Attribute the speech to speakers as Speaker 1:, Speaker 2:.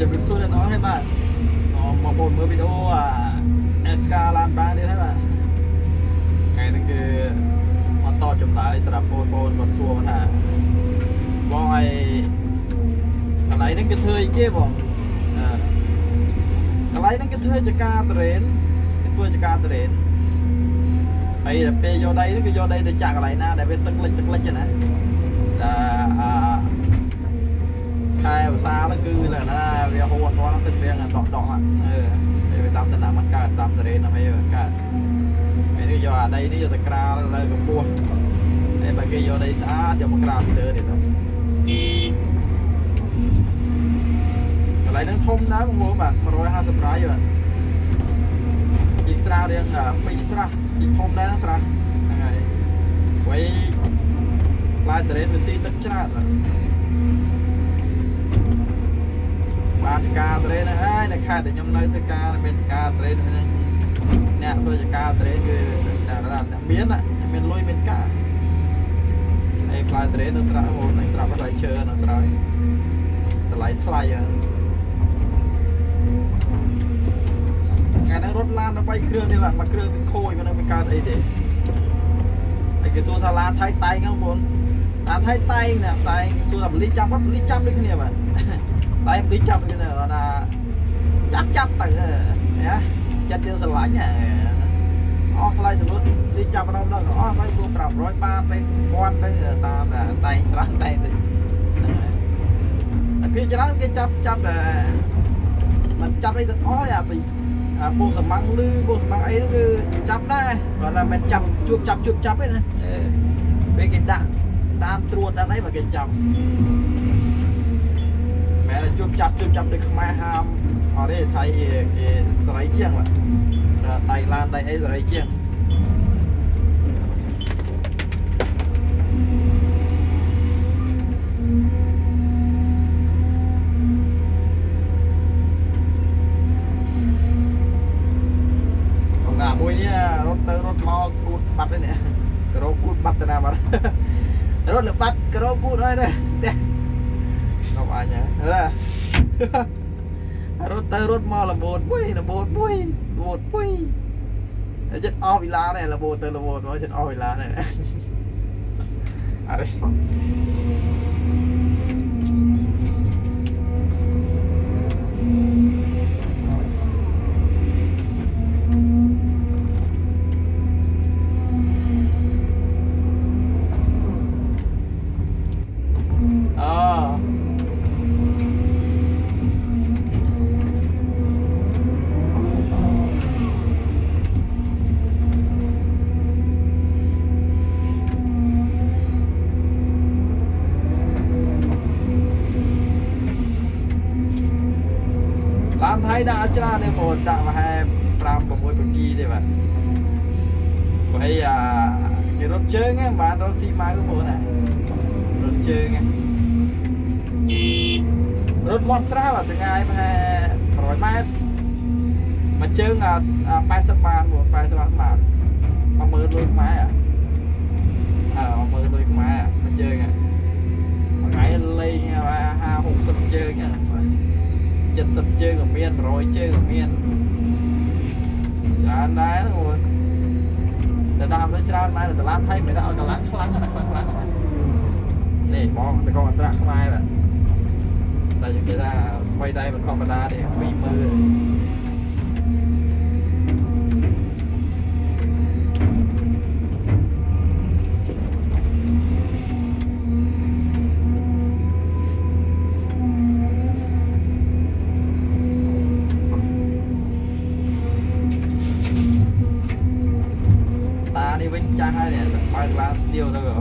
Speaker 1: ជម្រាបសួរអ្នកនរហើយបាទអមមកបងមើលវីដេអូអា SK ឡានបាននេះហើយបាទថ្ងៃហ្នឹងគឺមកតចម្លើយសម្រាប់បងប្អូនគាត់សួរមកថាបងឲ្យកន្លែងហ្នឹងគេធ្វើអីគេបងអឺកន្លែងហ្នឹងគេធ្វើចកាតរេនគេធ្វើចកាតរេនហើយដល់ពេលយកដីហ្នឹងគឺយកដីទៅចាក់កន្លែងណាដែលវាទឹកលិចទឹកលិចហ្នឹងណាតែអឺ ខែភាសាហ្នឹងគឺលក្ខណៈវាហូរអត់ទាន់ទឹករៀងដកដកអឺវាដាំតំណាំមិនកើតដាំតរេនអីមិនកើតពេលនេះយកអាដីនេះយកទៅក្រាលនៅកម្ពស់ហើយបើគេយកដីស្អាតយកមកក្រាលពីលើទៀតទៅកន្លែងហ្នឹងធំដែរបងប្អូនបាទ150រៃបាទជីកស្រះរៀងពីរស្រះជីកធំដែរស្រះហ្នឹងហើយໄວផ្លែតរេនវាស៊ីទឹកច្រើនបាទ បានចការត្រេនហ្នឹងហើយនៅខេត្តដែលខ្ញុំនៅធ្វើការមានចការត្រេនហ្នឹងអ្នកធ្វើចការត្រេនគឺអ្នករ៉ាអ្នកមានណាមានលុយមានការហើយផ្លែត្រេននៅស្រាប់ហ្នឹងស្រាប់ផ្លែឈើនៅស្រាប់តម្លៃថ្លៃហ្នឹងថ្ងៃហ្នឹងរត់ឡានដល់3គ្រឿងនេះបាទមួយគ្រឿងវាខូចមិនដឹងវាកើតអីទេហើយគេសួរថាឡានថៃតែងហ្នឹងបងឡានថៃតែងណាតែងសួរថាបលីចាប់អត់បលីចាប់ដូចគ្នាបាទ តែបលីចាប់គ្នាណាចាប់ចាប់ទៅណាចិត្តយើងស្រឡាញ់អស់ថ្លៃទៅលុតលីចាប់ម្ដងម្ដងអស់ហើយពួក500បាតទៅ1000ទៅតាមតែងត្រាស់តែងទៅតែគេច្រើនគេចាប់ចាប់តែมันចាប់អីទាំងអស់នេះអាពីអាពងសម៉ាំងឬពងសម៉ាំងអីហ្នឹងគឺចាប់ដែរគាត់ថាមិនចាប់ជួបចាប់ជួបចាប់ទេណាពេលគេដាក់ដានត្រួតដានអីបើគេចាប់មែន ជួបចាប់ជួបចាប់ដូចខ្មែរហាមអត់ទេថៃគេសេរីជាងបាទតែតៃឡានដៃអីសេរីជាងអង្គអាមួយនេះរត់ទៅរត់មកគូតបាត់ទេនេះក្រោគូតបាត់ទៅណាបាត់រត់លបាត់ក្រោគូតហើយនេះស្ទះ ងប់អញហ៎រត់ទៅរត់មកលបូតពុយលបូតពុយលបូតពុយតែចិត្តអ ឡានថៃដាក់អត់ច្រើនទេបងដាក់ប្រហែល5 6បង្គីទេបាទបើអីអាគេរត់ជើងហ្នឹងបានរត់ស៊ីម៉ៅបងណារត់ជើងហ្នឹងរត់មាត់ស្រះបាទចម្ងាយប្រហែល100ម៉ែត្រមួយជើងអា80បាតបង80បាតបាទ10000លុយខ្មែរ 100ជើងមានច្រើនដែរហ្នឹងអូនតែដាក់ទៅច្រើនដែរដុល្លារថៃមិនដាក់ឲ្យកម្លាំងខ្លាំងណាខ្លាំងខ្លាំងនេះបងតកអត្រាខ្មែរបាទតែយើងគេថាអ្វីដែរមិនធម្មតាទេ20000加开点的八十八十六那个